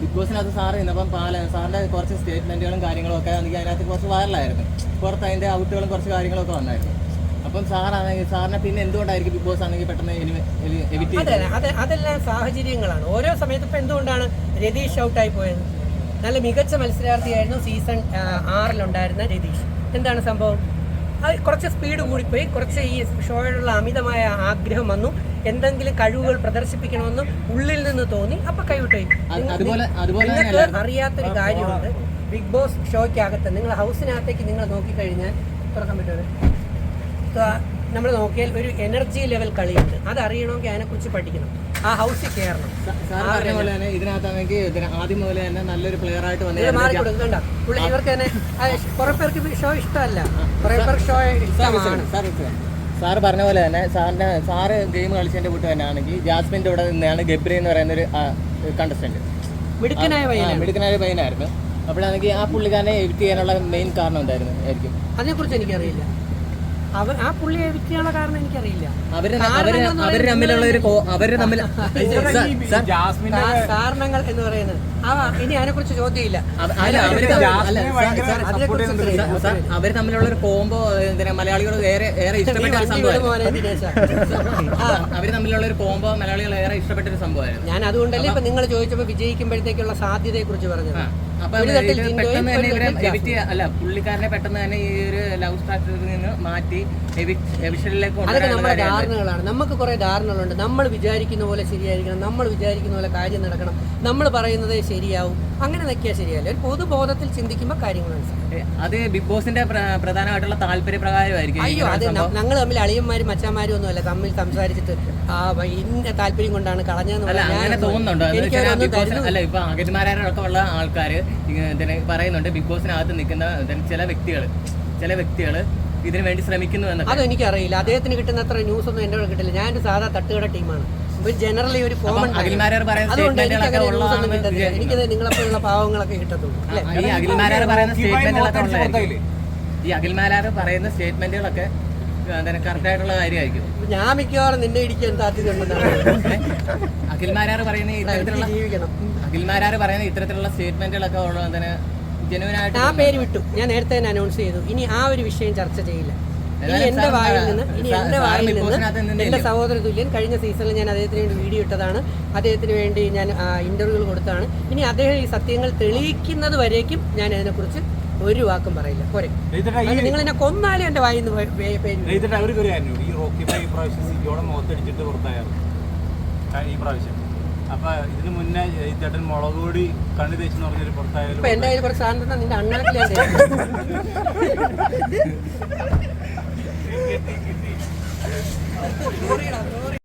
Big ബോസിനകത്ത് sir നിന്നപ്പം പാല സാറിന്റെ കുറച്ച് സ്റ്റേറ്റ്മെന്റുകളും കാര്യങ്ങളും ഒക്കെ എനിക്ക് അതിനകത്ത് കുറച്ച് വൈറലായിരുന്നു. പുറത്ത് അതിന്റെ ഔട്ടുകളും കുറച്ച് കാര്യങ്ങളൊക്കെ വന്നായിരുന്നു. അപ്പം സാറാണെങ്കിൽ സാറിനെ പിന്നെ എന്തുകൊണ്ടായിരിക്കും ബിഗ് ബോസ് ആണെങ്കിൽ പെട്ടെന്ന് അതല്ല അത് അതെല്ലാം സാഹചര്യങ്ങളാണ്. ഓരോ സമയത്ത് ഇപ്പം എന്തുകൊണ്ടാണ് രതീഷ് ഔട്ടായി പോയത്? നല്ല മികച്ച മത്സരാർത്ഥിയായിരുന്നു സീസൺ ആറിലുണ്ടായിരുന്ന രതീഷ്. എന്താണ് സംഭവം? അത് കുറച്ച് സ്പീഡ് കൂടിപ്പോയി. കുറച്ച് ഈ ഷോയിലുള്ള അമിതമായ ആഗ്രഹം വന്നു. എന്തെങ്കിലും കഴിവുകൾ പ്രദർശിപ്പിക്കണമെന്ന് ഉള്ളിൽ നിന്ന് തോന്നി. അപ്പൊ കൈവിട്ടു നിങ്ങൾക്ക് അറിയാത്തൊരു കാര്യമുണ്ട്. ബിഗ് ബോസ് ഷോയ്ക്കകത്ത് നിങ്ങൾ ഹൗസിനകത്തേക്ക് നിങ്ങൾ നോക്കിക്കഴിഞ്ഞാൽ തുറക്കാൻ പറ്റുമോ? നമ്മൾ നോക്കിയാൽ ഒരു എനർജി ലെവൽ കളിയുണ്ട്. അത് അറിയണമെങ്കിൽ അതിനെക്കുറിച്ച് പഠിക്കണം. ആ ഹൗസിൽ കയറണം. ഇതിനകത്താണെങ്കിൽ ഇതിന് ആദ്യം മുതലേ തന്നെ നല്ലൊരു പ്ലെയർ ആയിട്ട് വന്നു മാറി കൊടുക്കണ്ട. ഇവർക്ക് തന്നെ കുറെ പേർക്ക് ഷോ ഇഷ്ടമല്ല. കുറെ പേർക്ക് ഷോ ഇഷ്ടമാണ്. സാർ സാറ് പറഞ്ഞ പോലെ തന്നെ സാറിന്റെ സാറ് ഗെയിം കളിച്ചതിന്റെ കൂട്ട് തന്നെ ആണെങ്കിൽ ജാസ്മിന്റെ ഇവിടെ നിന്നാണ് ഗബ്രി എന്ന് പറയുന്ന ഒരു കണ്ടസ്റ്റന്റ് മിടുക്കനായ മിടുക്കനായ പയ്യനായിരുന്നു. അപ്പോഴാണെങ്കിൽ ആ പുള്ളിക്കാരനെ എഡിറ്റ് ചെയ്യാനുള്ള മെയിൻ കാരണം എന്തായിരുന്നു ആയിരിക്കും? അതിനെക്കുറിച്ച് എനിക്കറിയില്ല. അവർ ആ പുള്ളി വിറ്റിയുള്ള കാരണം എനിക്കറിയില്ല. അവർ തമ്മിലുള്ള ഒരു അവർ തമ്മിൽ കാരണങ്ങൾ എന്ന് പറയുന്നത്. ആ ഇനി അതിനെക്കുറിച്ച് ചോദ്യമില്ല. അല്ല അവർ തമ്മിലുള്ള ഒരു കോംബോ എന്തിനാ മലയാളികൾ ഏറെ ഏറെ ഇഷ്ടപ്പെട്ട ഒരു സംഭവമായിരുന്നു. ആ, അവർ തമ്മിലുള്ള ഒരു കോംബോ മലയാളികൾ ഏറെ ഇഷ്ടപ്പെട്ട ഒരു സംഭവമായിരുന്നു. ഞാൻ അതുകൊണ്ടല്ലേ ഇപ്പൊ നിങ്ങൾ ചോദിച്ചപ്പോ വിജയിക്കുമ്പോഴത്തേക്കുള്ള സാധ്യതയെ കുറിച്ച് പറഞ്ഞത് പെട്ടെന്ന് തന്നെ ഇവരെ അല്ല പുള്ളിക്കാരനെ പെട്ടെന്ന് തന്നെ ഈ ഒരു ലവ് സ്ട്രാറ്റജിയിൽ നിന്ന് മാറ്റി എവിഷനിലേക്ക് അതൊക്കെ നമ്മുടെ ധാരണകളാണ്. നമുക്ക് കുറെ ധാരണകളുണ്ട്. നമ്മൾ വിചാരിക്കുന്ന പോലെ ശരിയായിരിക്കണം. നമ്മൾ വിചാരിക്കുന്ന പോലെ കാര്യം നടക്കണം. നമ്മൾ പറയുന്നതേ ശരിയാവും. അങ്ങനെ നോക്കിയാൽ ശരിയല്ല? ഒരു പൊതുബോധത്തിൽ ചിന്തിക്കുമ്പോൾ കാര്യങ്ങൾ അത് ബിഗ് ബോസിന്റെ പ്രധാനമായിട്ടുള്ള പ്രധാനമായിട്ടുള്ള താല്പര്യപ്രകാരമായിരിക്കും അയ്യോ അത് ഞങ്ങൾ തമ്മിൽ അളിയന്മാരും മച്ചന്മാരും ഒന്നുമല്ല തമ്മിൽ സംസാരിച്ചിട്ട് ആ ഇന്ന താല്പര്യം കൊണ്ടാണ് കളഞ്ഞതെന്ന് തോന്നുന്നുണ്ടോ. അല്ല ഇപ്പൊ അഖിൽമാരൊക്കെ ഉള്ള ആൾക്കാര് ഇതിന് പറയുന്നുണ്ട്. ബിഗ് ബോസിനകത്ത് നിൽക്കുന്ന ചില വ്യക്തികൾ ചില വ്യക്തികൾ ഇതിനു വേണ്ടി ശ്രമിക്കുന്നു എന്നൊക്കെ. അതൊന്നും എനിക്കറിയില്ല അദ്ദേഹത്തിന് കിട്ടുന്ന അത്ര ന്യൂസ് ഒന്നും എന്റെ കൂടെ കിട്ടില്ല. ഞാനൊരു സാധാ തട്ടുകട ടീമാണ്. ഒരു ജനറലി ഒരു അതുകൊണ്ട് എനിക്ക് അങ്ങനെ ന്യൂസ് ഒന്നും കിട്ടത്തില്ല. എനിക്കത് നിങ്ങളെപ്പോലുള്ള പാവങ്ങളൊക്കെ കിട്ടത്തുള്ളൂ. അല്ലേ? ഈ അഖിൽമാരാർ പറയുന്ന സ്റ്റേറ്റ്മെന്റുകളൊക്കെ കറക്റ്റ് ആയിട്ടുള്ള കാര്യമായിരിക്കും. ഞാൻ മിക്കവാറും നിന്നെ ഇടിക്കാൻ സാധ്യതയുണ്ടെന്നാണ് അഖിൽമാരാർ പറയുന്ന ഇത്തരത്തിലുള്ള അഖിൽമാരാർ പറയുന്ന ഇത്തരത്തിലുള്ള സ്റ്റേറ്റ്മെന്റുകളൊക്കെ ജെനുവൻ ആയിട്ട് ആ പേര് വിട്ടു. ഞാൻ നേരത്തെ തന്നെ അനൗൺസ് ചെയ്തു. ഇനി ആ ഒരു വിഷയം ചർച്ച ചെയ്യില്ല. ഇനി എന്റെ വായിൽ നിന്ന് ഇനി എന്റെ വായിൽ നിന്ന്? എന്റെ സഹോദര തുല്യൻ കഴിഞ്ഞ സീസണിൽ ഞാൻ അദ്ദേഹത്തിന് വേണ്ടി വീഡിയോ ഇട്ടതാണ്. അദ്ദേഹത്തിന് വേണ്ടി ഞാൻ ഇന്റർവ്യൂകൾ കൊടുത്താണ്. ഇനി അദ്ദേഹം ഈ സത്യങ്ങൾ തെളിയിക്കുന്നത് വരേക്കും ഞാൻ അതിനെക്കുറിച്ച് ഒരു വാക്കും പറയില്ല. പോരെ. നിങ്ങൾ എന്നെ കൊന്നാലും എന്റെ വായിൽ നിന്ന് പേര് ഈ റോക്കി ബൈ ഈ പ്രാവശ്യം സിജോടെ മുഖത്തടിച്ചിട്ട് പുറത്തായിരുന്നു ഈ പ്രാവശ്യം. അപ്പൊ ഇതിനു മുന്നേ ചേട്ടൻ മുളക് പൊടി കണ്ണു തേച്ചെന്ന് പറഞ്ഞൊരു പുറത്തായാലും എന്റെ കയ്യിൽ കുറച്ച് സാധനം നിന്റെ അണ്ണാക്കിലെ കിട്ടി കിട്ടി